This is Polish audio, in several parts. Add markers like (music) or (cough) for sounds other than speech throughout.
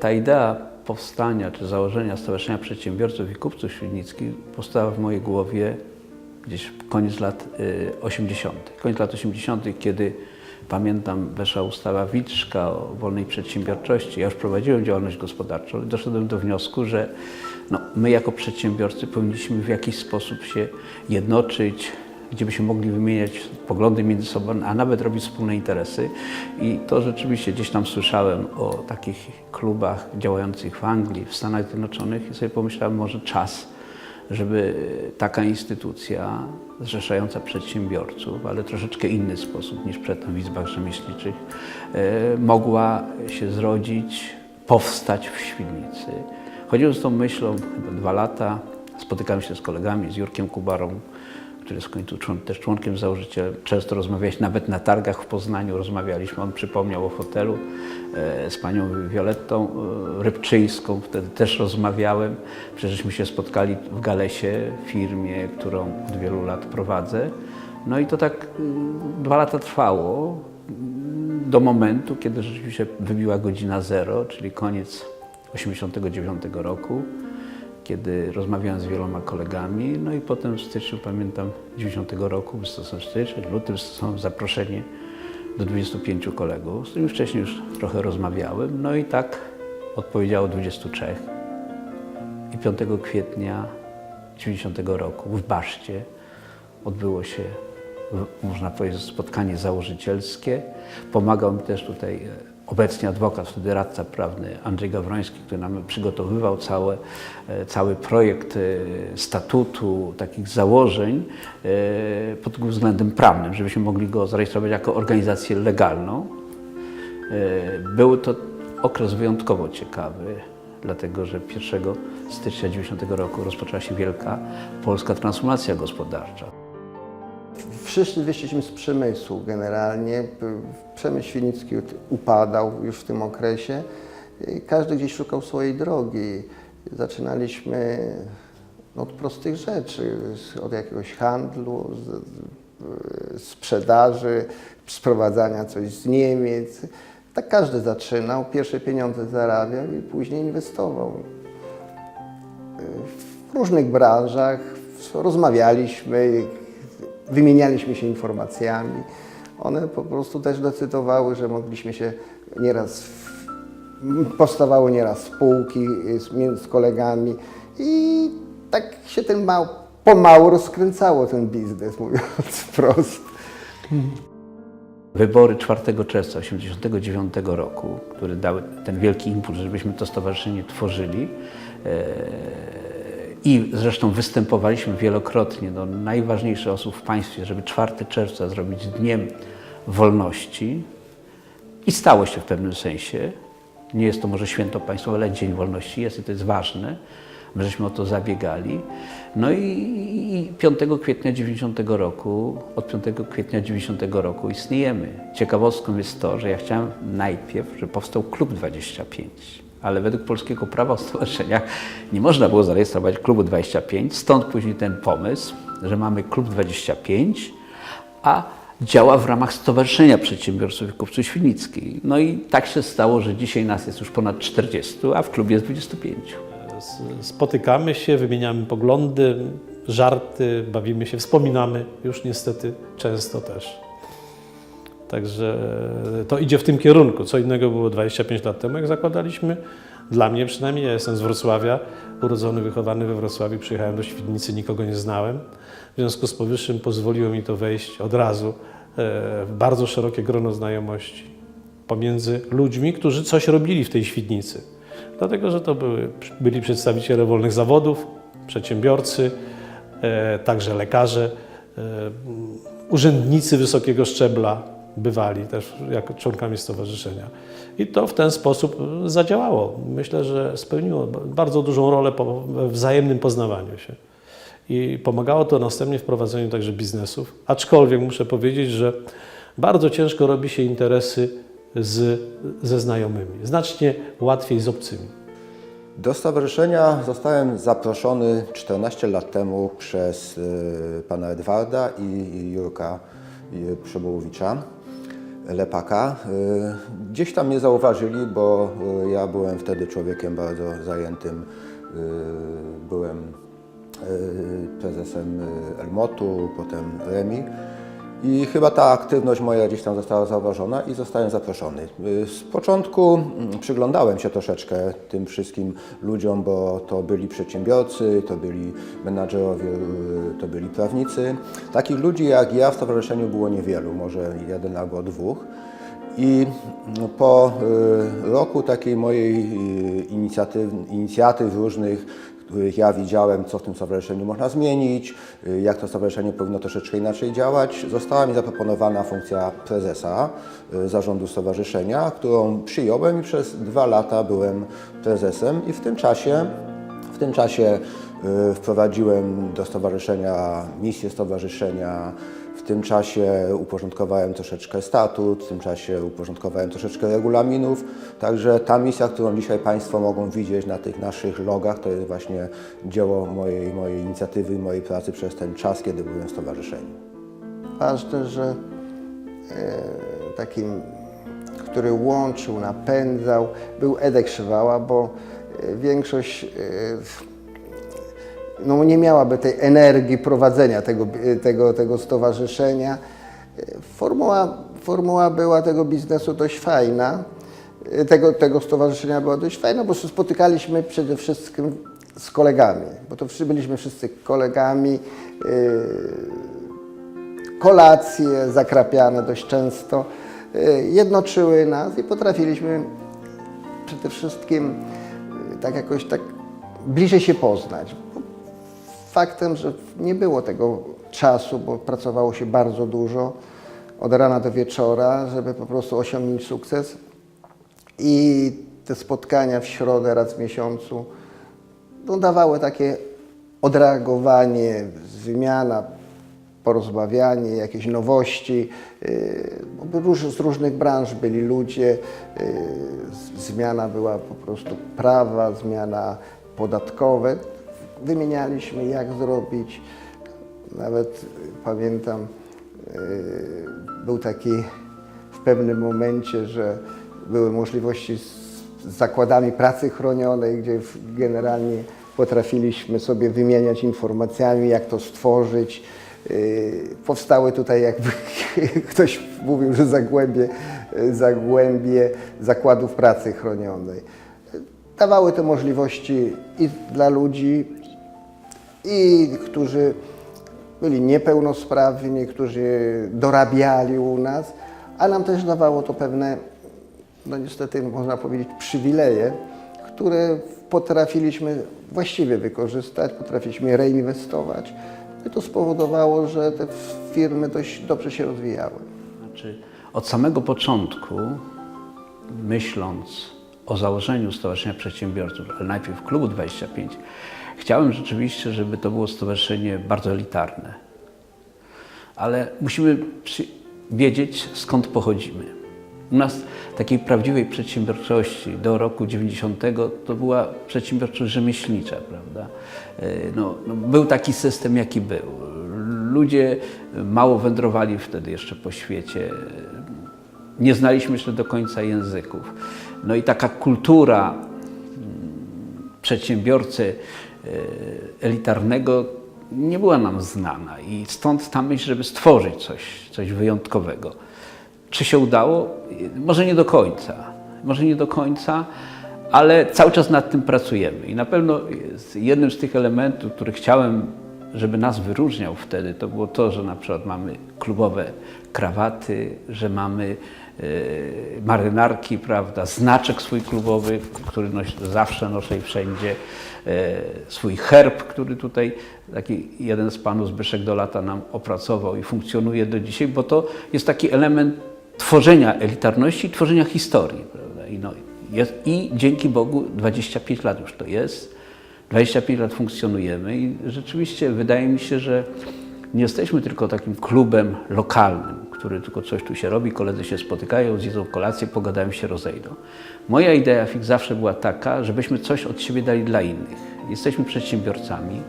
Ta idea powstania czy założenia Stowarzyszenia Przedsiębiorców i Kupców Świdnickich powstała w mojej głowie gdzieś koniec lat y, 80. Koniec lat 80., kiedy pamiętam weszła ustawa Witrzka o wolnej przedsiębiorczości. Ja już prowadziłem działalność gospodarczą i doszedłem do wniosku, że no, my jako przedsiębiorcy powinniśmy w jakiś sposób się jednoczyć, gdzie byśmy mogli wymieniać poglądy między sobą, a nawet robić wspólne interesy. I to rzeczywiście gdzieś tam słyszałem o takich klubach działających w Anglii, w Stanach Zjednoczonych i sobie pomyślałem, może czas, żeby taka instytucja zrzeszająca przedsiębiorców, ale troszeczkę inny sposób niż przedtem w izbach rzemieślniczych, e, mogła się zrodzić, powstać w Świdnicy. Chodziłem z tą myślą chyba dwa lata, spotykałem się z kolegami, z Jurkiem Kubarą, który jest też członkiem założycielem. Często rozmawialiśmy, nawet na targach w Poznaniu rozmawialiśmy. On przypomniał o fotelu e, z panią Violettą e, Rybczyńską. Wtedy też rozmawiałem. Przecieżśmy się spotkali w Galesie, firmie, którą od wielu lat prowadzę. No i to tak y, dwa lata trwało mm, do momentu, kiedy rzeczywiście wybiła godzina zero, czyli koniec 89 roku kiedy rozmawiałem z wieloma kolegami, no i potem w styczniu, pamiętam, 90 roku, wystosowałem styczeń, luty, wystosowałem zaproszenie do 25 kolegów, z którymi wcześniej już trochę rozmawiałem, no i tak odpowiedziało 23. I 5 kwietnia 90 roku w Baszcie odbyło się, można powiedzieć, spotkanie założycielskie. Pomagał mi też tutaj e, obecnie adwokat, wtedy radca prawny Andrzej Gawroński, który nam przygotowywał całe, e, cały projekt e, statutu, takich założeń e, pod względem prawnym, żebyśmy mogli go zarejestrować jako organizację legalną. Był to okres wyjątkowo ciekawy, dlatego że 1 stycznia 90 roku rozpoczęła się wielka polska transformacja gospodarcza. Wszyscy wyszliśmy z przemysłu generalnie. Przemysł świdnicki upadał już w tym okresie. Każdy gdzieś szukał swojej drogi. Zaczynaliśmy od prostych rzeczy, od jakiegoś handlu, z sprzedaży, sprowadzania coś z Niemiec. Tak każdy zaczynał, pierwsze pieniądze zarabiał i później inwestował w różnych branżach, rozmawialiśmy, wymienialiśmy się informacjami. One po prostu też decydowały, że mogliśmy się nieraz, powstawały nieraz spółki z, między z kolegami i tak się ten mał, pomału rozkręcało ten biznes, (laughs) mówiąc wprost. Wybory 4 czerwca 1989 roku, które dały ten wielki impuls, żebyśmy to stowarzyszenie tworzyli e, i zresztą występowaliśmy wielokrotnie do najważniejszych osób w państwie, żeby 4 czerwca zrobić dniem wolności i stało się w pewnym sensie. Nie jest to może święto państwowe, ale Dzień Wolności jest i to jest ważne. My żeśmy o to zabiegali. No i, i 5 kwietnia 90 roku, od 5 kwietnia 90 roku istniejemy. Ciekawostką jest to, że ja chciałem najpierw, żeby powstał Klub 25. Ale według polskiego prawa o stowarzyszeniach nie można było zarejestrować klubu 25, stąd później ten pomysł, że mamy klub 25, a działa w ramach Stowarzyszenia Przedsiębiorców i Kupców Świdnickich. No i tak się stało, że dzisiaj nas jest już ponad 40, a w klubie jest 25. S- Spotykamy się, wymieniamy poglądy, żarty, bawimy się, wspominamy już niestety często też. Także to idzie w tym kierunku. Co innego było 25 lat temu, jak zakładaliśmy. Dla mnie przynajmniej, ja jestem z Wrocławia, urodzony, wychowany we Wrocławiu, przyjechałem do Świdnicy, nikogo nie znałem. W związku z powyższym pozwoliło mi to wejść od razu e, w bardzo szerokie grono znajomości pomiędzy ludźmi, którzy coś robili w tej Świdnicy. Dlatego, że to były, byli przedstawiciele wolnych zawodów, przedsiębiorcy, e, także lekarze, e, urzędnicy wysokiego szczebla bywali też jako członkami stowarzyszenia. I to w ten sposób zadziałało. Myślę, że spełniło bardzo dużą rolę we wzajemnym poznawaniu się. I pomagało to następnie w prowadzeniu także biznesów. Aczkolwiek muszę powiedzieć, że bardzo ciężko robi się interesy z, ze znajomymi. Znacznie łatwiej z obcymi. Do stowarzyszenia zostałem zaproszony 14 lat temu przez y, pana Edwarda i Jurka y, Przybołowicza. Lepaka. Y, Gdzieś tam mnie zauważyli, bo y, ja byłem wtedy człowiekiem bardzo zajętym. Y, Byłem prezesem Elmotu, potem Remi. I chyba ta aktywność moja gdzieś tam została zauważona i zostałem zaproszony. Y, Z początku mm, przyglądałem się troszeczkę tym wszystkim ludziom, bo to byli przedsiębiorcy, to byli menadżerowie, y, to byli prawnicy. Takich ludzi jak ja w stowarzyszeniu było niewielu, może jeden albo dwóch. I mm, po y, roku takiej mojej inicjatyw, inicjatyw różnych, których ja widziałem, co w tym stowarzyszeniu można zmienić, y, jak to stowarzyszenie powinno troszeczkę inaczej działać, została mi zaproponowana funkcja prezesa y, zarządu stowarzyszenia, którą przyjąłem i przez dwa lata byłem prezesem i w tym czasie w tym czasie y, wprowadziłem do stowarzyszenia misję stowarzyszenia, tym czasie uporządkowałem troszeczkę statut, w tym czasie uporządkowałem troszeczkę regulaminów. Także ta misja, którą dzisiaj Państwo mogą widzieć na tych naszych logach, to jest właśnie dzieło mojej, mojej inicjatywy mojej pracy przez ten czas, kiedy byłem w stowarzyszeniu. Ważne, że e, takim, który łączył, napędzał, był Edek Szywała, bo e, większość e, no, nie miałaby tej energii prowadzenia tego, tego, tego stowarzyszenia. Formuła, formuła była tego biznesu dość fajna, tego, tego stowarzyszenia była dość fajna, bo się spotykaliśmy przede wszystkim z kolegami, bo to byliśmy wszyscy kolegami. e, kolacje zakrapiane dość często y, jednoczyły nas i potrafiliśmy przede wszystkim y, tak jakoś tak bliżej się poznać. Faktem, że nie było tego czasu, bo pracowało się bardzo dużo od rana do wieczora, żeby po prostu osiągnąć sukces. I te spotkania w środę raz w miesiącu no, dawały takie odreagowanie, wymiana, porozmawianie, jakieś nowości. róż, z różnych branż byli ludzie. z- Zmiana była po prostu prawa, zmiana podatkowe. Wymienialiśmy, jak zrobić. Nawet pamiętam, yy, był taki w pewnym momencie, że były możliwości z, zakładami pracy chronionej, gdzie generalnie potrafiliśmy sobie wymieniać informacjami, jak to stworzyć. Yy, Powstały tutaj, jakby (laughs) ktoś mówił, że zagłębie, zagłębie zakładów pracy chronionej. Dawały to możliwości i dla ludzi, i którzy byli niepełnosprawni, którzy dorabiali u nas, a nam też dawało to pewne, no niestety można powiedzieć, przywileje, które potrafiliśmy właściwie wykorzystać, potrafiliśmy reinwestować. I to spowodowało, że te firmy dość dobrze się rozwijały. Znaczy, od samego początku, myśląc o założeniu Stowarzyszenia Przedsiębiorców, ale najpierw Klubu 25, chciałem rzeczywiście, żeby to było stowarzyszenie bardzo elitarne. Ale musimy wiedzieć, skąd pochodzimy. U nas takiej prawdziwej przedsiębiorczości do roku 90 to była przedsiębiorczość rzemieślnicza, prawda? E, No, no, był taki system, jaki był. Ludzie mało wędrowali wtedy jeszcze po świecie nie znaliśmy jeszcze do końca języków. No i taka kultura mm, przedsiębiorcy elitarnego nie była nam znana i stąd ta myśl, żeby stworzyć coś, coś wyjątkowego. Czy się udało? Może nie do końca. Może nie do końca, ale cały czas nad tym pracujemy. I na pewno jednym z tych elementów, który chciałem, żeby nas wyróżniał wtedy, to było to, że na przykład mamy klubowe krawaty, że mamy e, marynarki, prawda, znaczek swój klubowy, który noś, zawsze noszę i wszędzie, e, swój herb, który tutaj taki jeden z panów Zbyszek do lata nam opracował i funkcjonuje do dzisiaj, bo to jest taki element tworzenia elitarności tworzenia historii. Prawda? I, no, jest, I dzięki Bogu 25 lat już to jest. 25 lat funkcjonujemy i rzeczywiście wydaje mi się, że nie jesteśmy tylko takim klubem lokalnym, który tylko coś tu się robi, koledzy się spotykają, zjedzą kolację, pogadają się, rozejdą. Moja idea fix zawsze była taka, żebyśmy coś od siebie dali dla innych. Jesteśmy przedsiębiorcami.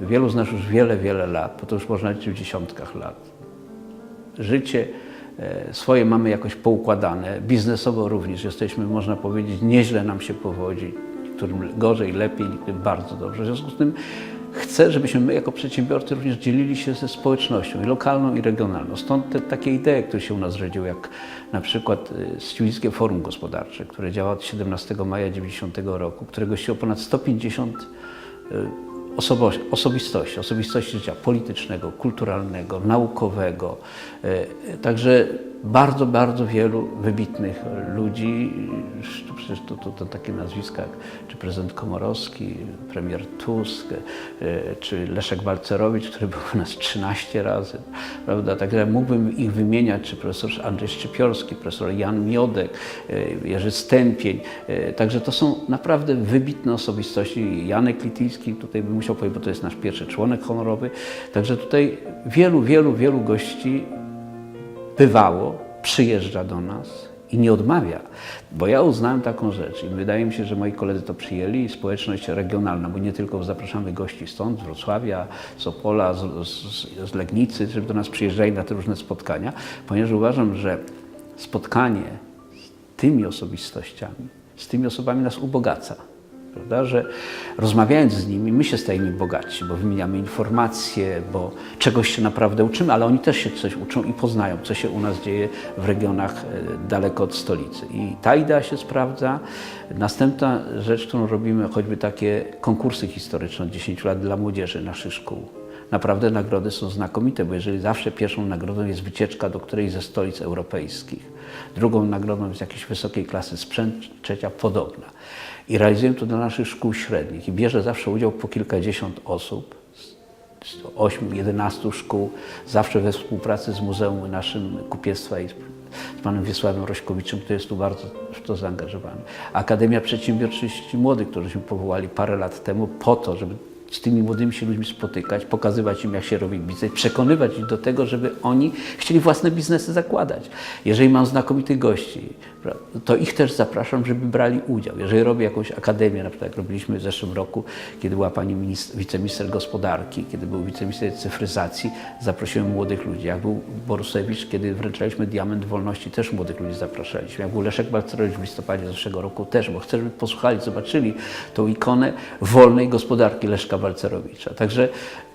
Wielu z nas już wiele, wiele lat, bo to już można liczyć w dziesiątkach lat życie E, Swoje mamy jakoś poukładane, biznesowo również jesteśmy, można powiedzieć, nieźle nam się powodzi, niektórym gorzej, lepiej, niektórym bardzo dobrze. W związku z tym chcę, żebyśmy my jako przedsiębiorcy również dzielili się ze społecznością i lokalną, i regionalną. Stąd te takie idee, które się u nas zrodziły, jak na przykład y, Świdnickie Forum Gospodarcze, które działa od 17 maja 90 roku, które gościło ponad 150 y, osobistości, osobistości życia politycznego, kulturalnego, naukowego. E, Także bardzo, bardzo wielu wybitnych ludzi, przecież to, to, to takie nazwiska jak czy prezydent Komorowski, premier Tusk, e, czy Leszek Balcerowicz, który był u nas 13 razy, prawda? Także mógłbym ich wymieniać, czy profesor Andrzej Szczypiorski, profesor Jan Miodek, e, Jerzy Stępień. E, Także to są naprawdę wybitne osobistości. Janek Lityński, tutaj bym musiał powiedzieć, bo to jest nasz pierwszy członek honorowy. Także tutaj wielu, wielu, wielu gości bywało, przyjeżdża do nas i nie odmawia. Bo ja uznałem taką rzecz i wydaje mi się, że moi koledzy to przyjęli i społeczność regionalna, bo nie tylko zapraszamy gości stąd, z Wrocławia, z Opola, z, z, z Legnicy, żeby do nas przyjeżdżali na te różne spotkania, ponieważ uważam, że spotkanie z tymi osobistościami, z tymi osobami nas ubogaca. Prawda? Że rozmawiając z nimi, my się stajemy bogatsi, bo wymieniamy informacje, bo czegoś się naprawdę uczymy, ale oni też się coś uczą i poznają, co się u nas dzieje w regionach e, daleko od stolicy. I ta idea się sprawdza. Następna rzecz, którą robimy, choćby takie konkursy historyczne od 10 lat dla młodzieży naszych szkół. Naprawdę nagrody są znakomite, bo jeżeli zawsze pierwszą nagrodą jest wycieczka do którejś ze stolic europejskich, drugą nagrodą jest jakiejś wysokiej klasy sprzęt, trzecia podobna. I realizujemy to dla naszych szkół średnich i bierze zawsze udział po kilkadziesiąt osób z 8-11 szkół, zawsze we współpracy z Muzeum naszym Kupiectwa i z panem Wiesławem Rośkowiczem, który jest tu bardzo w to zaangażowany. Akademia Przedsiębiorczości Młodych, którąśmy powołali parę lat temu po to, żeby z tymi młodymi się ludźmi spotykać, pokazywać im, jak się robi biznes, przekonywać ich do tego, żeby oni chcieli własne biznesy zakładać. Jeżeli mam znakomitych gości, to ich też zapraszam, żeby brali udział. Jeżeli robię jakąś akademię, na przykład jak robiliśmy w zeszłym roku, kiedy była pani minister, wiceminister gospodarki, kiedy był wiceminister cyfryzacji, zaprosiłem młodych ludzi. Jak był Borusewicz, kiedy wręczaliśmy Diament Wolności, też młodych ludzi zapraszaliśmy. Jak był Leszek Balcerowicz w listopadzie zeszłego roku, też, bo chcę, żeby posłuchali, zobaczyli tą ikonę wolnej gospodarki Leszka Balcerowicza. Także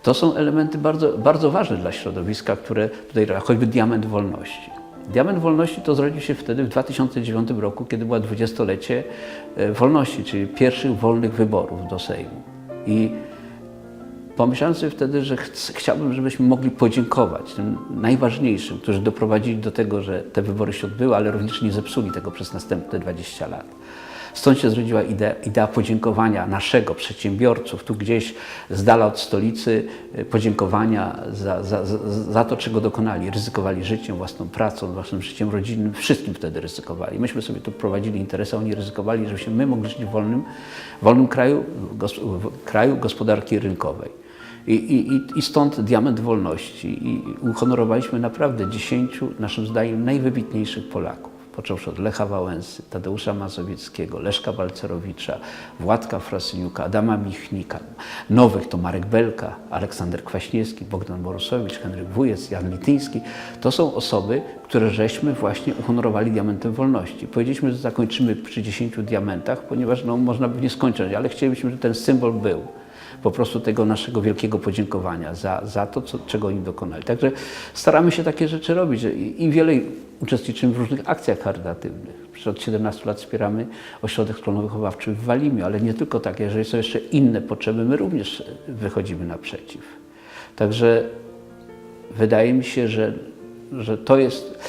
to są elementy bardzo, bardzo ważne dla środowiska, które tutaj, choćby Diament Wolności. Diament Wolności to zrodził się wtedy w 2009 roku, kiedy była dwudziestolecie e, wolności, czyli pierwszych wolnych wyborów do Sejmu. I pomyślałem sobie wtedy, że chc- chciałbym, żebyśmy mogli podziękować tym najważniejszym, którzy doprowadzili do tego, że te wybory się odbyły, ale również nie zepsuli tego przez następne 20 lat. Stąd się zrodziła idea, idea podziękowania naszego przedsiębiorców, tu gdzieś z dala od stolicy, e, podziękowania za, za, za, to, czego dokonali. Ryzykowali życiem, własną pracą, własnym życiem rodzinnym, wszystkim wtedy ryzykowali. Myśmy sobie tu prowadzili interesy, oni ryzykowali, żebyśmy my mogli żyć w wolnym, wolnym kraju, gos, kraju gospodarki rynkowej. I, i- I stąd diament wolności. I uhonorowaliśmy naprawdę dziesięciu, naszym zdaniem, najwybitniejszych Polaków. Począwszy od Lecha Wałęsy, Tadeusza Mazowieckiego, Leszka Balcerowicza, Władka Frasyniuka, Adama Michnika. Nowych to Marek Belka, Aleksander Kwaśniewski, Bogdan Borusowicz, Henryk Wujec, Jan Lityński. To są osoby, które żeśmy właśnie uhonorowali diamentem wolności. Powiedzieliśmy, że zakończymy przy 10 diamentach, ponieważ no, można by nie skończyć, ale chcielibyśmy, żeby ten symbol był po prostu tego naszego wielkiego podziękowania za, za to, co, czego oni dokonali. Także staramy się takie rzeczy robić i, wiele uczestniczymy w różnych akcjach charytatywnych. Od 17 lat wspieramy ośrodek szkolno-wychowawczy w Walimiu, ale nie tylko tak. Jeżeli są jeszcze inne potrzeby, my również wychodzimy naprzeciw. Także wydaje mi się, że, że to jest.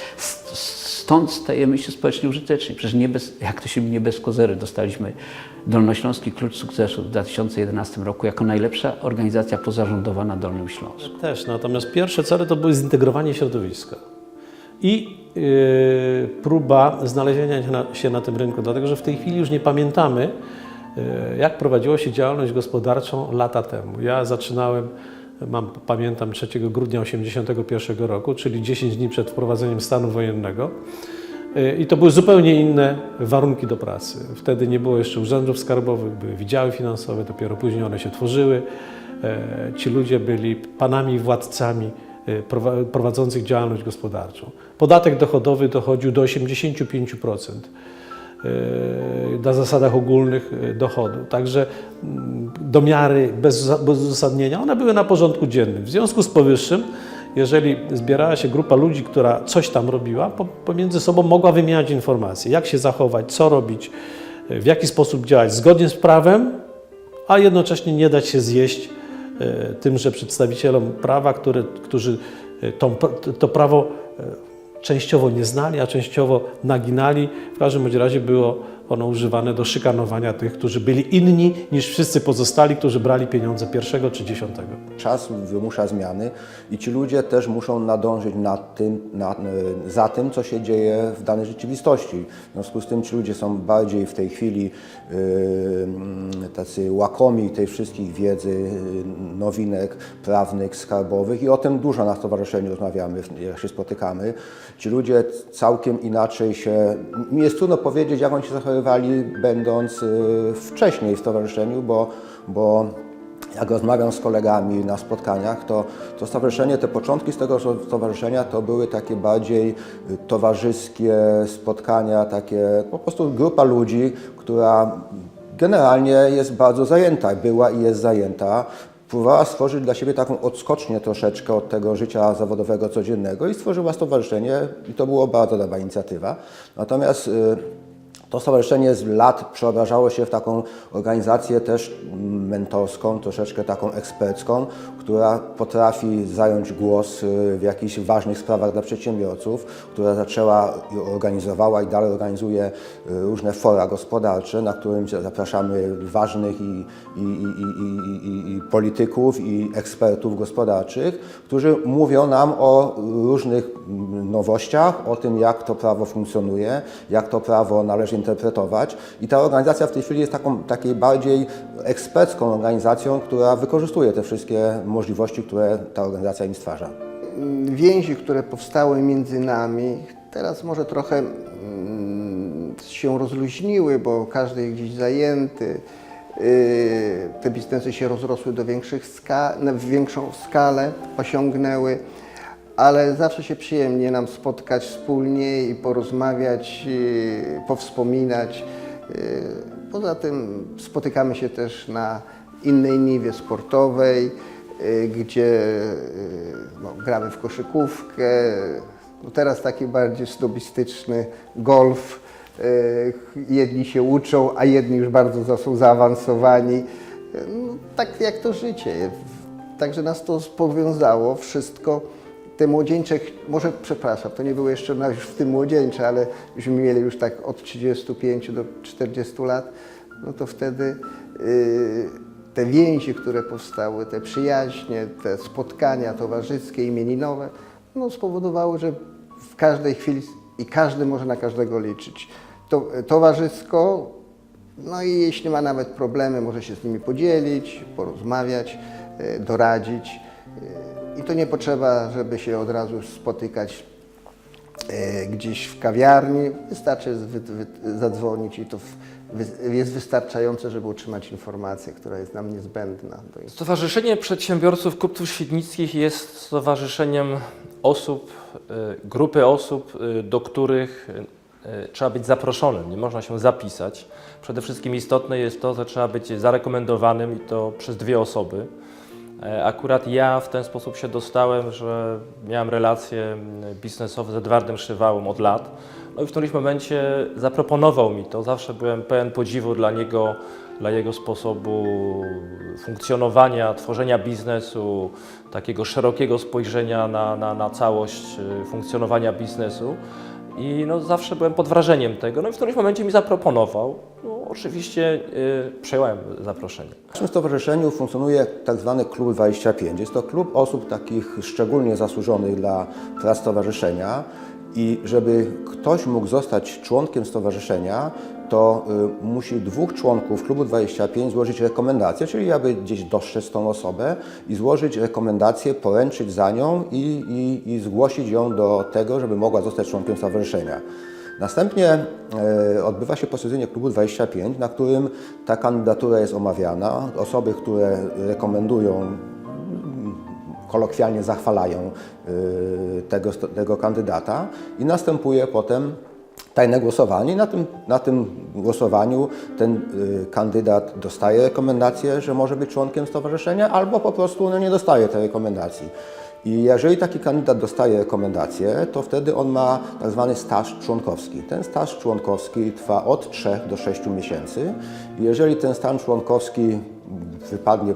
Stąd stajemy się społecznie użyteczni. Przecież nie bez, jak to się nie bez kozery dostaliśmy Dolnośląski Klucz Sukcesu w 2011 roku jako najlepsza organizacja pozarządowa na Dolnym Śląsku. Też, natomiast pierwsze cele to były zintegrowanie środowiska i yy, próba znalezienia się na, się na tym rynku, dlatego że w tej chwili już nie pamiętamy, yy, jak prowadziło się działalność gospodarczą lata temu. Ja zaczynałem, mam, pamiętam 3 grudnia 1981 roku, czyli 10 dni przed wprowadzeniem stanu wojennego. Yy, I to były zupełnie inne warunki do pracy. Wtedy nie było jeszcze urzędów skarbowych, były wydziały finansowe, dopiero później one się tworzyły. E, Ci ludzie byli panami, władcami y, prowa- prowadzących działalność gospodarczą. Podatek dochodowy dochodził do 85% y, na zasadach ogólnych y, dochodu. Także mm, domiary bez, bez uzasadnienia, one były na porządku dziennym. W związku z powyższym, jeżeli zbierała się grupa ludzi, która coś tam robiła, po- pomiędzy sobą mogła wymieniać informacje, jak się zachować, co robić, y, w jaki sposób działać zgodnie z prawem, a jednocześnie nie dać się zjeść e, tymże przedstawicielom prawa, które, którzy e, tą, to prawo e, częściowo nie znali, a częściowo naginali. W każdym razie było ono używane do szykanowania tych, którzy byli inni niż wszyscy pozostali, którzy brali pieniądze pierwszego czy dziesiątego. Czas wymusza zmiany i ci ludzie też muszą nadążyć nad tym, na, e, za tym, co się dzieje w danej rzeczywistości. W związku z tym ci ludzie są bardziej w tej chwili mm, tacy łakomi tej wszystkich wiedzy, e, nowinek prawnych, skarbowych i o tym dużo na stowarzyszeniu rozmawiamy, jak się spotykamy. Ci ludzie całkiem inaczej się, mi jest trudno powiedzieć, jak oni się będąc e, wcześniej w stowarzyszeniu, bo, bo jak rozmawiam z kolegami na spotkaniach, to, to stowarzyszenie, te początki z tego stowarzyszenia to były takie bardziej y, towarzyskie spotkania, takie po prostu grupa ludzi, która generalnie jest bardzo zajęta, była i jest zajęta. Próbowała stworzyć dla siebie taką odskocznię troszeczkę od tego życia zawodowego codziennego i stworzyła stowarzyszenie i to była bardzo dobra inicjatywa. Natomiast y, to stowarzyszenie z lat przeobrażało się w taką organizację też mentorską, troszeczkę taką ekspercką, która potrafi zająć głos y, w jakichś ważnych sprawach dla przedsiębiorców, która zaczęła organizowała i dalej organizuje y, różne fora gospodarcze, na którym zapraszamy ważnych i, i, i, i, i, i polityków i ekspertów gospodarczych, którzy mówią nam o różnych mm, nowościach, o tym jak to prawo funkcjonuje, jak to prawo należy interpretować i ta organizacja w tej chwili jest taką takiej bardziej ekspercką organizacją, która wykorzystuje te wszystkie możliwości, które ta organizacja im stwarza. Więzi, które powstały między nami, teraz może trochę mm, się rozluźniły, bo każdy jest gdzieś zajęty. Yy, Te biznesy się rozrosły do większych ska- na większą skalę, osiągnęły, ale zawsze się przyjemnie nam spotkać wspólnie i porozmawiać, powspominać. Yy, Poza tym spotykamy się też na innej niwie sportowej, y, gdzie y, no, gramy w koszykówkę. No teraz taki bardziej snobistyczny golf. Y, Jedni się uczą, a jedni już bardzo są zaawansowani. Y, No, tak jak to życie. Także nas to powiązało wszystko. Te młodzieńcze, może przepraszam, to nie było jeszcze już w tym młodzieńcze, ale myśmy mieli już tak od 35 do 40 lat, no to wtedy y, te więzi, które powstały, te przyjaźnie, te spotkania towarzyskie, imieninowe, no spowodowały, że w każdej chwili i każdy może na każdego liczyć. To, towarzysko, no i jeśli ma nawet problemy, może się z nimi podzielić, porozmawiać, y, doradzić. I to nie potrzeba, żeby się od razu spotykać e, gdzieś w kawiarni. Wystarczy wy, wy, zadzwonić i to jest wystarczające, żeby utrzymać informację, która jest nam niezbędna. Stowarzyszenie Przedsiębiorców Kupców Świdnickich jest stowarzyszeniem osób, y, grupy osób, y, do których trzeba być zaproszonym, nie można się zapisać. Przede wszystkim istotne jest to, że trzeba być zarekomendowanym i to przez dwie osoby. E, Akurat ja w ten sposób się dostałem, że miałem relacje mm, biznesowe z Edwardem Szywałą od lat. No i w którymś momencie zaproponował mi to. Zawsze byłem pełen podziwu dla niego, dla jego sposobu funkcjonowania, tworzenia biznesu, takiego szerokiego spojrzenia na, na, na całość y, funkcjonowania biznesu. I no, zawsze byłem pod wrażeniem tego. No i w którymś momencie mi zaproponował. No, oczywiście y, przyjąłem zaproszenie. W naszym stowarzyszeniu funkcjonuje tak zwany Klub 25. Jest to klub osób takich szczególnie zasłużonych dla prac stowarzyszenia i żeby ktoś mógł zostać członkiem stowarzyszenia, to y, musi dwóch członków Klubu 25 złożyć rekomendację, czyli aby gdzieś dostrzec tą osobę i złożyć rekomendację, poręczyć za nią i, i, i zgłosić ją do tego, żeby mogła zostać członkiem stowarzyszenia. Następnie e, odbywa się posiedzenie Klubu 25, na którym ta kandydatura jest omawiana. Osoby, które rekomendują kolokwialnie zachwalają y, tego, tego kandydata i następuje potem tajne głosowanie. Na tym, na tym głosowaniu ten y, kandydat dostaje rekomendację, że może być członkiem stowarzyszenia, albo po prostu no, nie dostaje tej rekomendacji. I jeżeli taki kandydat dostaje rekomendację, to wtedy on ma tak zwany staż członkowski. Ten staż członkowski trwa od 3 do 6 miesięcy. Jeżeli ten stan członkowski wypadnie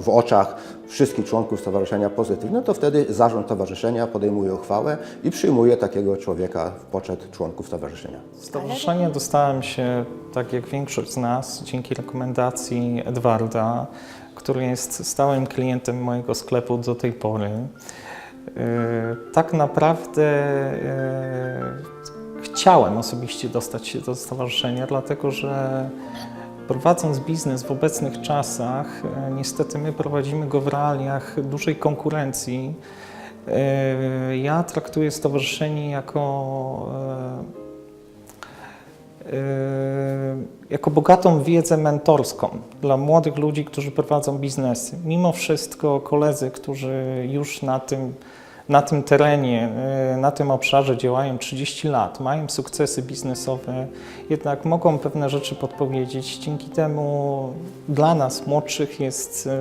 w, oczach wszystkich członków stowarzyszenia pozytywnie, to wtedy zarząd stowarzyszenia podejmuje uchwałę i przyjmuje takiego człowieka w poczet członków stowarzyszenia. Stowarzyszenie dostałem się, tak jak większość z nas, dzięki rekomendacji Edwarda, który jest stałym klientem mojego sklepu do tej pory. Yy, Tak naprawdę yy, chciałem osobiście dostać się do stowarzyszenia, dlatego że prowadząc biznes w obecnych czasach, yy, niestety my prowadzimy go w realiach dużej konkurencji. Yy, Ja traktuję stowarzyszenie jako Yy, jako bogatą wiedzę mentorską dla młodych ludzi, którzy prowadzą biznesy. Mimo wszystko koledzy, którzy już na tym, na tym terenie, yy, na tym obszarze działają 30 lat, mają sukcesy biznesowe, jednak mogą pewne rzeczy podpowiedzieć. Dzięki temu dla nas młodszych jest yy,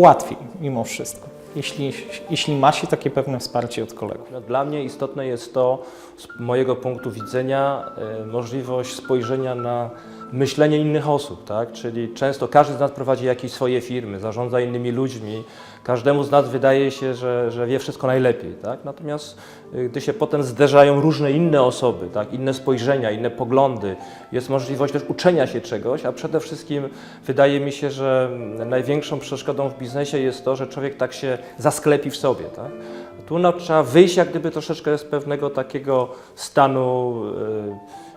łatwiej mimo wszystko, jeśli, jeśli ma się takie pewne wsparcie od kolegów. No, Dla mnie istotne jest to, z mojego punktu widzenia, e, możliwość spojrzenia na myślenie innych osób, tak? Czyli często każdy z nas prowadzi jakieś swoje firmy, zarządza innymi ludźmi, każdemu z nas wydaje się, że, że wie wszystko najlepiej, tak? Natomiast y, gdy się potem zderzają różne inne osoby, tak? inne spojrzenia, inne poglądy, jest możliwość też uczenia się czegoś, a przede wszystkim wydaje mi się, że największą przeszkodą w biznesie jest to, że człowiek tak się zasklepi w sobie, tak? Tu no, trzeba wyjść jak gdyby troszeczkę z pewnego takiego stanu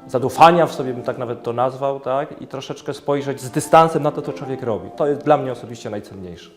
e, zaufania w sobie, bym tak nawet to nazwał, tak? I troszeczkę spojrzeć z dystansem na to, co człowiek robi. To jest dla mnie osobiście najcenniejsze.